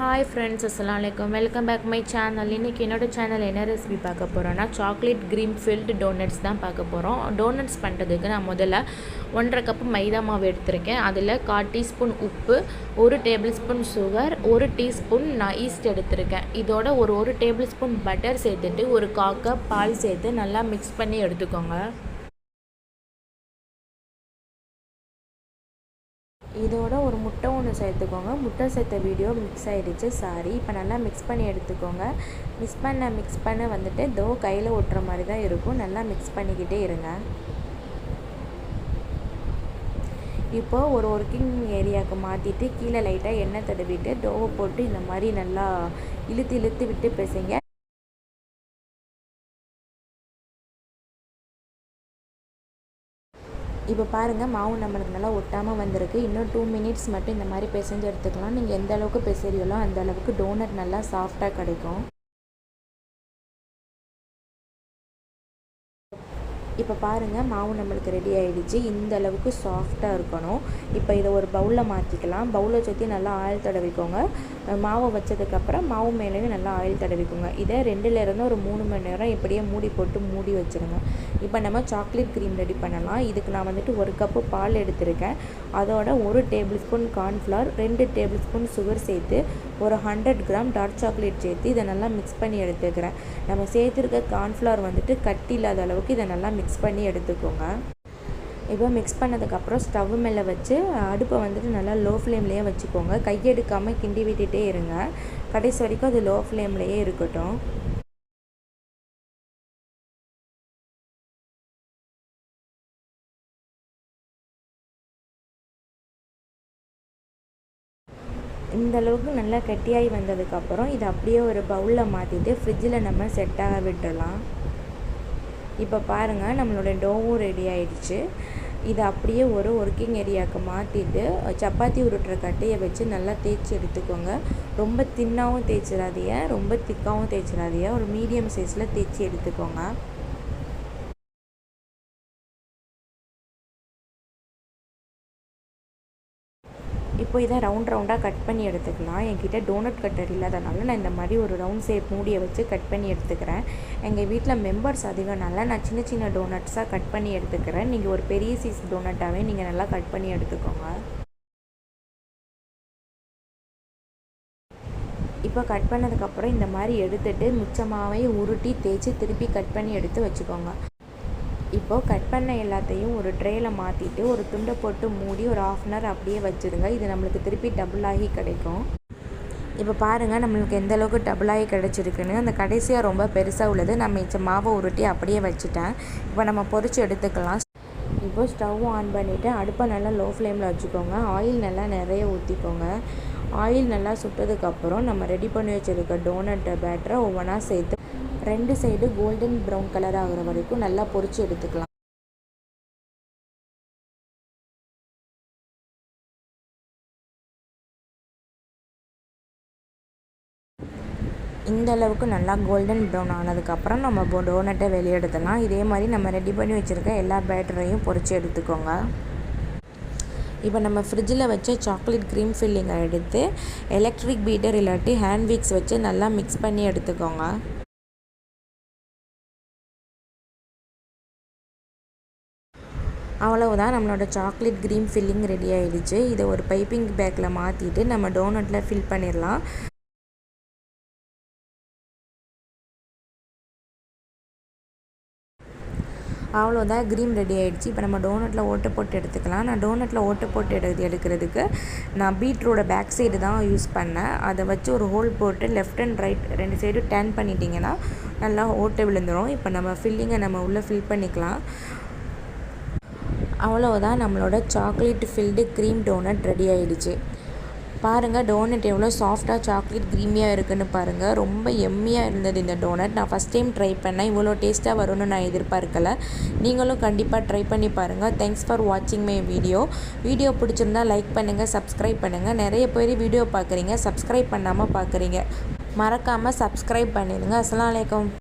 Hi friends அஸ்லாம் வலைக்கம் welcome back my channel இன்றைக்கி என்னோட சேனல் என்ன ரெசிபி பார்க்க போகிறோன்னா சாக்லேட் க்ரீன் ஃபில்டு டோனட்ஸ் தான் பார்க்க போகிறோம் டோனட்ஸ் பண்ணுறதுக்கு நான் முதல்ல ஒன்றரை கப்பு மைதா மாவு எடுத்திருக்கேன். அதில் கால் டீஸ்பூன் உப்பு ஒரு டேபிள் ஸ்பூன் சுகர் ஒரு டீஸ்பூன் நான் ஈஸ்ட் எடுத்திருக்கேன். இதோட ஒரு ஒரு டேபிள் ஸ்பூன் பட்டர் சேர்த்துட்டு ஒரு கால் கப் பால் சேர்த்து நல்லா மிக்ஸ் பண்ணி எடுத்துக்கோங்க. இதோட ஒரு முட்டை ஒன்று சேர்த்துக்கோங்க. முட்டை சேர்த்த வீடியோ மிக்ஸ் ஆகிடுச்சு சாரி இப்போ நல்லா மிக்ஸ் பண்ணி எடுத்துக்கோங்க. மிக்ஸ் பண்ண மிக்ஸ் பண்ண வந்துட்டு தோ கையில் ஒட்டுற மாதிரி தான் இருக்கும். நல்லா மிக்ஸ் பண்ணிக்கிட்டே இருங்க. இப்போது ஒரு ஒர்க்கிங் ஏரியாவுக்கு மாற்றிட்டு கீழே லைட்டாக எண்ணெய் தடவிட்டு டோவை போட்டு இந்த மாதிரி நல்லா இழுத்து இழுத்து விட்டு பேசுங்க. இப்போ பாருங்கள் மாவு நம்மளுக்கு நல்லா ஒட்டாமல் வந்திருக்கு. இன்னும் டூ மினிட்ஸ் மட்டும் இந்த மாதிரி பிசைஞ்சு எடுத்துக்கலாம் நீங்கள் எந்த அளவுக்கு பிசைறியலோ அந்த அளவுக்கு டோனட் நல்லா சாஃப்டாக கிடைக்கும். இப்போ பாருங்கள் மாவு நம்மளுக்கு ரெடி ஆகிடுச்சு இந்த அளவுக்கு சாஃப்டாக இருக்கணும். இப்போ இதை ஒரு பவுலில் மாற்றிக்கலாம் பவுலை சுற்றி நல்லா ஆயில் தடவிக்கோங்க. மாவை வச்சதுக்கப்புறம் மாவு மேலேயும் நல்லா ஆயில் தடவிக்கோங்க. இதை ரெண்டுலேருந்து ஒரு மூணு மணி நேரம் இப்படியே மூடி போட்டு மூடி வச்சுருங்க. இப்போ நம்ம சாக்லேட் க்ரீம் ரெடி பண்ணலாம். இதுக்கு நான் வந்துட்டு ஒரு கப்பு பால் எடுத்திருக்கேன். அதோட ஒரு டேபிள் ஸ்பூன் கார்ன்ஃப்ளவர் ரெண்டு டேபிள் ஸ்பூன் சுகர் சேர்த்து ஒரு ஹண்ட்ரட் கிராம் டார்க் சாக்லேட் சேர்த்து இதை நல்லா மிக்ஸ் பண்ணி எடுத்துக்கிறேன். நம்ம சேர்த்துருக்க கார்ன்ஃப்ளவர் வந்துட்டு கட்டி இல்லாத அளவுக்கு இதை நல்லா மிக்ஸ் மிக்ஸ் பண்ணி எடுத்துக்கோங்க. இப்போ மிக்ஸ் பண்ணதுக்கப்புறம் ஸ்டவ் மேலே வச்சு அடுப்பை வந்துட்டு நல்லா லோ ஃப்ளேம்லேயே வச்சுக்கோங்க. கையெடுக்காமல் கிண்டி விட்டுட்டே இருங்க. கடைசி வரைக்கும் அது லோ ஃப்ளேம்லேயே இருக்கட்டும். இந்த அளவுக்கு நல்லா கெட்டியாகி வந்ததுக்கப்புறம் இதை அப்படியே ஒரு பவுலில் மாற்றிட்டு ஃப்ரிட்ஜில் நம்ம செட்டாக விட்டுடலாம். இப்போ பாருங்கள் நம்மளோட டோவும் ரெடி ஆயிடுச்சு. இதை அப்படியே ஒரு ஒர்க்கிங் ஏரியாவுக்கு மாற்றிட்டு சப்பாத்தி உருட்டுற கட்டையை வச்சு நல்லா தேய்ச்சி எடுத்துக்கோங்க. ரொம்ப தின்னாகவும் தேய்ச்சிடாதீங்க ரொம்ப திக்காகவும் தேய்ச்சிடாதீங்க. ஒரு மீடியம் சைஸில் தேய்ச்சி எடுத்துக்கோங்க. இப்போ இதை ரவுண்ட் ரவுண்டாக கட் பண்ணி எடுத்துக்கலாம். என்கிட்ட டோனட் கட்டர் இல்லாதனால நான் இந்த மாதிரி ஒரு ரவுண்ட் ஷேப் மூடியை வச்சு கட் பண்ணி எடுத்துக்கிறேன். எங்கள் வீட்டில் மெம்பர்ஸ் அதிகம்னால நான் சின்ன சின்ன டோனட்ஸாக கட் பண்ணி எடுத்துக்கிறேன். நீங்கள் ஒரு பெரிய சைஸ் டோனட்டாகவே நீங்கள் நல்லா கட் பண்ணி எடுத்துக்கோங்க. இப்போ கட் பண்ணதுக்கப்புறம் இந்த மாதிரி எடுத்துகிட்டு மிச்சமாகவே உருட்டி தேய்ச்சி திருப்பி கட் பண்ணி எடுத்து வச்சுக்கோங்க. இப்போது கட் பண்ண எல்லாத்தையும் ஒரு ட்ரேயில் மாற்றிட்டு ஒரு துண்டை போட்டு மூடி ஒரு ஆஃப் அன் ஹவர் அப்படியே வச்சுருங்க. இது நம்மளுக்கு திருப்பி டபுள் ஆகி கிடைக்கும். இப்போ பாருங்கள் நம்மளுக்கு எந்த அளவுக்கு டபுள் ஆகி கிடச்சிருக்குன்னு. அந்த கடைசியாக ரொம்ப பெருசாக உள்ளது. நம்ம மிச்ச மாவை உருட்டி அப்படியே வச்சுட்டேன். இப்போ நம்ம பொறிச்சு எடுத்துக்கலாம். இப்போ ஸ்டவ் ஆன் பண்ணிவிட்டு அடுப்பை நல்லா லோ ஃப்ளேமில் வச்சுக்கோங்க. ஆயில் நல்லா நிறைய ஊற்றிக்கோங்க ஆயில் நல்லா சுட்டதுக்கப்புறம் நம்ம ரெடி பண்ணி வச்சுருக்க டோனட் பேட்டரை ஒவ்வொன்றா சேர்த்து ரெண்டு சைடு கோல்டன் ப்ரௌன் கலர் ஆகிற வரைக்கும் நல்லா பொரிச்சு எடுத்துக்கலாம். இந்த அளவுக்கு நல்லா கோல்டன் ப்ரௌன் ஆனதுக்கப்புறம் நம்ம டோனட்டை வெளியே எடுத்துடலாம். இதே மாதிரி நம்ம ரெடி பண்ணி வச்சுருக்க எல்லா பேட்டரையும் பொறிச்சு எடுத்துக்கோங்க. இப்போ நம்ம ஃப்ரிட்ஜில் வச்ச சாக்லேட் க்ரீம் ஃபில்லிங்கை எடுத்து எலக்ட்ரிக் பீட்டர் இல்லாட்டி ஹேண்ட் வீக்ஸ் வச்சு நல்லா மிக்ஸ் பண்ணி எடுத்துக்கோங்க. அவ்வளவுதான் நம்மளோட சாக்லேட் க்ரீம் ஃபில்லிங் ரெடி ஆகிடுச்சு இதை ஒரு பைப்பிங் பேக்கில் மாற்றிட்டு நம்ம டோனட்டில் ஃபில் பண்ணிடலாம். அவ்வளோதான் க்ரீம் ரெடி ஆகிடுச்சு இப்போ நம்ம டோனட்டில் ஓட்டை போட்டு எடுத்துக்கலாம். நான் டோனட்டில் ஓட்டை போட்டு எடு எடுக்கிறதுக்கு நான் பீட்ரோட பேக் சைடு தான் யூஸ் பண்ணேன். அதை வச்சு ஒரு ஹோல் போட்டு லெஃப்ட் அண்ட் ரைட் ரெண்டு சைடும் டேன் பண்ணிட்டீங்கன்னா நல்லா ஓட்டை விழுந்துடும் இப்போ நம்ம ஃபில்லிங்கை நம்ம உள்ளே ஃபில் பண்ணிக்கலாம். அவ்வளோதான் நம்மளோட chocolate filled cream donut ready ஆகிடுச்சு பாருங்கள் டோனட் எவ்வளோ சாஃப்டாக சாக்லேட் க்ரீமியாக இருக்குன்னு பாருங்கள் ரொம்ப எம்மியாக இருந்தது இந்த டோனட் நான் ஃபஸ்ட் டைம் ட்ரை பண்ணேன். இவ்வளோ டேஸ்ட்டாக வரும்னு நான் எதிர்பார்க்கல. நீங்களும் கண்டிப்பாக ட்ரை பண்ணி பாருங்கள் தேங்க்ஸ் ஃபார் வாட்சிங் மை வீடியோ வீடியோ பிடிச்சிருந்தா லைக் பண்ணுங்கள் சப்ஸ்கிரைப் பண்ணுங்கள் நிறைய பேர் வீடியோ பார்க்குறீங்க சப்ஸ்கிரைப் பண்ணாமல் பார்க்குறீங்க மறக்காமல் சப்ஸ்கிரைப் பண்ணிடுங்க. அஸ்லாம் வலைக்கம்